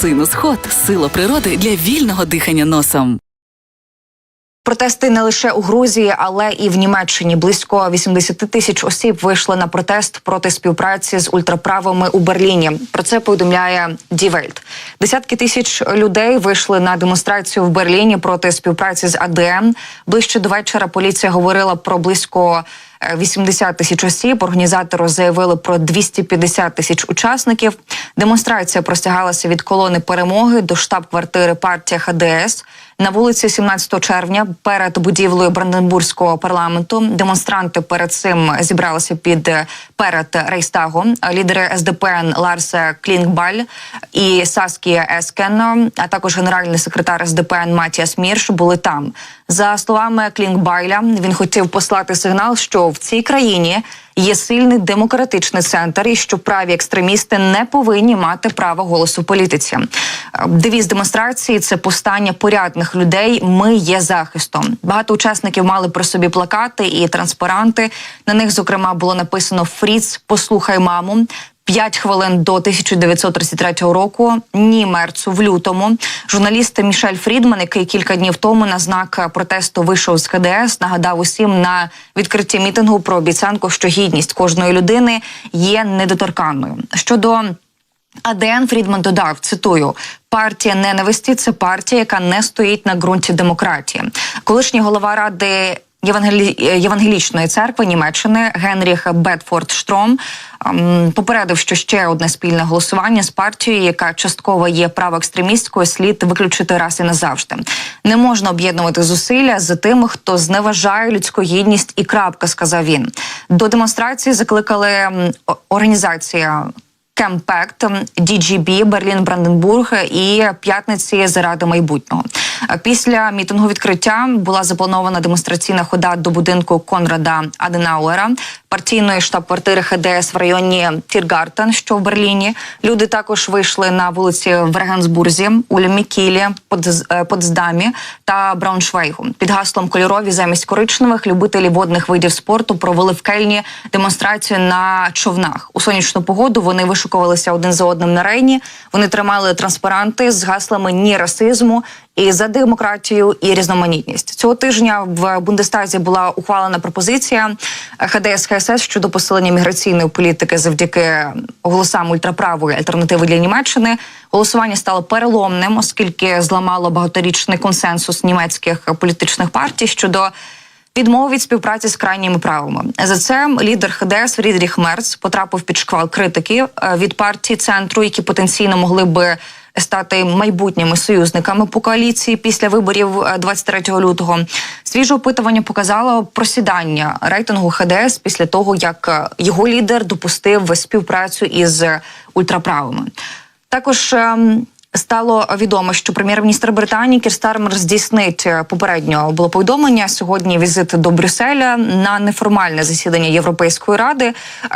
Синус Хот сила природи для вільного дихання носом. Протести не лише у Грузії, але і в Німеччині. Близько 80 тисяч осіб вийшли на протест проти співпраці з ультраправими у Берліні. Про це повідомляє Дівельт. Десятки тисяч людей вийшли на демонстрацію в Берліні проти співпраці з АДМ. Ближче до вечора поліція говорила про близько 80 тисяч осіб. Організатори заявили про 250 тисяч учасників. Демонстрація простягалася від колони перемоги до штаб-квартири партія ХДС. На вулиці 17 червня перед будівлею Бранденбурзького парламенту демонстранти перед цим зібралися під перед Рейстагом. Лідери СДПН Ларса Клінгбаль і Саскія Ескено, а також генеральний секретар СДПН Матіас Мірш були там. За словами Клінгбайля, він хотів послати сигнал, що в цій країні є сильний демократичний центр, і що праві екстремісти не повинні мати права голосу політиці. Девіз демонстрації це повстання порядних людей. Ми є захистом. Багато учасників мали при собі плакати і транспаранти. На них, зокрема, було написано Фріц, послухай маму. П'ять хвилин до 1933 року. Ні, мерцу в лютому. Журналіст Мішель Фрідман, який кілька днів тому на знак протесту вийшов з КДС, нагадав усім на відкритті мітингу про обіцянку, що гідність кожної людини є недоторканною. Щодо АДН Фрідман додав, цитую: партія ненависті це партія, яка не стоїть на ґрунті демократії. Колишній голова ради. Євангелі... Євангелічної церкви Німеччини Генріх Бетфорд Штром ем, попередив, що ще одне спільне голосування з партією, яка частково є правоекстремістською, слід виключити раз і назавжди. Не можна об'єднувати зусилля з тими, хто зневажає людську гідність і крапка, сказав він. До демонстрації закликали організація Кемпект, DGB, Берлін, Бранденбург і п'ятниці заради майбутнього. Після мітингу відкриття була запланована демонстраційна хода до будинку Конрада Аденауера, партійної штаб-квартири ХДС в районі Тіргартен, що в Берліні. Люди також вийшли на вулиці в Регенсбурзі, Ульмі, Кілі, Подз- е, Потсдамі та Брауншвейгу. Під гаслом кольорові замість коричневих любителі водних видів спорту провели в Кельні демонстрацію на човнах. У сонячну погоду вони вишукувалися один за одним на рейні. Вони тримали транспаранти з гаслами ні расизму і за демократію і різноманітність. Цього тижня в Бундестазі була ухвалена пропозиція ХДС ХСС щодо посилення міграційної політики завдяки голосам ультраправої альтернативи для Німеччини. Голосування стало переломним, оскільки зламало багаторічний консенсус німецьких політичних партій щодо відмови від співпраці з крайніми правими. За це лідер ХДС Фрідріх Мерц потрапив під шквал критики е, від партії центру, які потенційно могли би стати майбутніми союзниками по коаліції після виборів е, 23 лютого. Свіже опитування показало просідання рейтингу ХДС після того, як е, його лідер допустив співпрацю із ультраправими. Також ем, стало відомо, що прем'єр-міністр Британії Кір Стармер здійснить е, попередньо було повідомлення сьогодні. Візит до Брюсселя на неформальне засідання Європейської ради.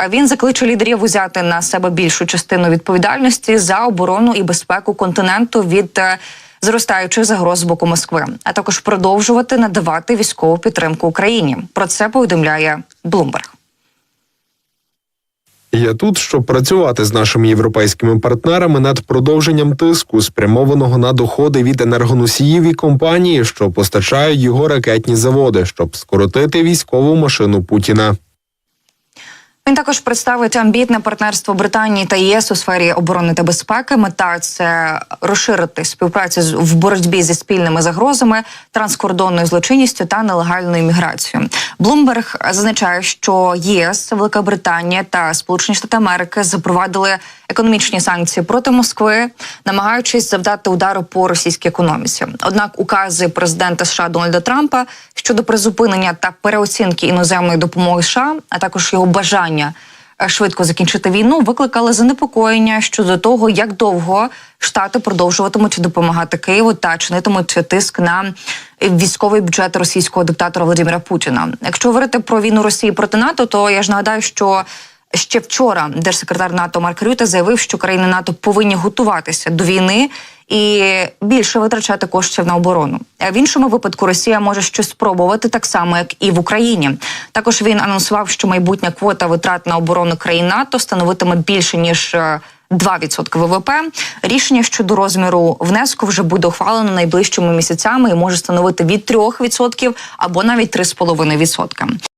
Він закличе лідерів узяти на себе більшу частину відповідальності за оборону і безпеку континенту від. е, Зростаючих загроз з боку Москви, а також продовжувати надавати військову підтримку Україні. Про це повідомляє Блумберг. Я тут, щоб працювати з нашими європейськими партнерами над продовженням тиску, спрямованого на доходи від енергоносіїв і компанії, що постачають його ракетні заводи, щоб скоротити військову машину Путіна. Він також представить амбітне партнерство Британії та ЄС у сфері оборони та безпеки. Мета це розширити співпрацю в боротьбі зі спільними загрозами, транскордонною злочинністю та нелегальною міграцією. Блумберг зазначає, що ЄС, Велика Британія та Сполучені Штати Америки запровадили економічні санкції проти Москви, намагаючись завдати удару по російській економіці. Однак укази президента США Дональда Трампа щодо призупинення та переоцінки іноземної допомоги США, а також його бажання е, швидко закінчити війну, викликали занепокоєння щодо того, як довго штати продовжуватимуть допомагати Києву та чинитимуть тиск на військовий бюджет російського диктатора Володимира Путіна. Якщо говорити про війну Росії проти НАТО, то я ж нагадаю, що Ще вчора держсекретар НАТО Марк Рюте заявив, що країни НАТО повинні готуватися до війни і більше витрачати коштів на оборону. А в іншому випадку Росія може щось спробувати так само, як і в Україні. Також він анонсував, що майбутня квота витрат на оборону країн НАТО становитиме більше ніж е, 2% ВВП. Рішення щодо розміру внеску вже буде ухвалено найближчими місяцями і може становити від 3% або навіть 3,5%.